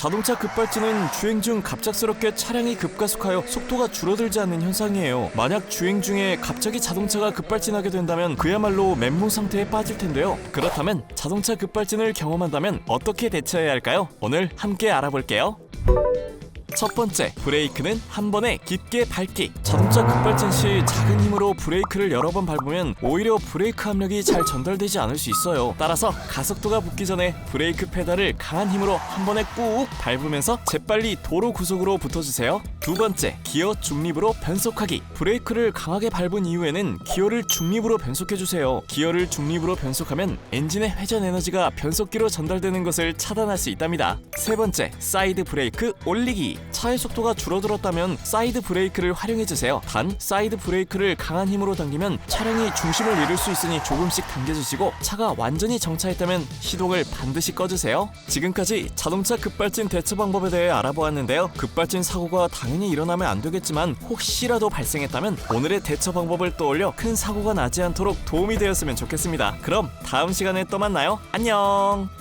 자동차 급발진은 주행 중 갑작스럽게 차량이 급가속하여 속도가 줄어들지 않는 현상이에요. 만약 주행 중에 갑자기 자동차가 급발진하게 된다면 그야말로 멘붕 상태에 빠질 텐데요. 그렇다면 자동차 급발진을 경험한다면 어떻게 대처해야 할까요? 오늘 함께 알아볼게요. 첫 번째, 브레이크는 한 번에 깊게 밟기. 자동차 급발진 시 작은 힘으로 브레이크를 여러 번 밟으면 오히려 브레이크 압력이 잘 전달되지 않을 수 있어요. 따라서 가속도가 붙기 전에 브레이크 페달을 강한 힘으로 한 번에 꾹 밟으면서 재빨리 도로 구속으로 붙어주세요. 두 번째, 기어 중립으로 변속하기. 브레이크를 강하게 밟은 이후에는 기어를 중립으로 변속해주세요. 기어를 중립으로 변속하면 엔진의 회전 에너지가 변속기로 전달되는 것을 차단할 수 있답니다. 세 번째, 사이드 브레이크 올리기. 차의 속도가 줄어들었다면 사이드 브레이크를 활용해주세요. 단, 사이드 브레이크를 강한 힘으로 당기면 차량이 중심을 잃을 수 있으니 조금씩 당겨주시고 차가 완전히 정차했다면 시동을 반드시 꺼주세요. 지금까지 자동차 급발진 대처 방법에 대해 알아보았는데요. 급발진 사고가 당연히 일어나면 안 되겠지만 혹시라도 발생했다면 오늘의 대처 방법을 떠올려 큰 사고가 나지 않도록 도움이 되었으면 좋겠습니다. 그럼 다음 시간에 또 만나요. 안녕!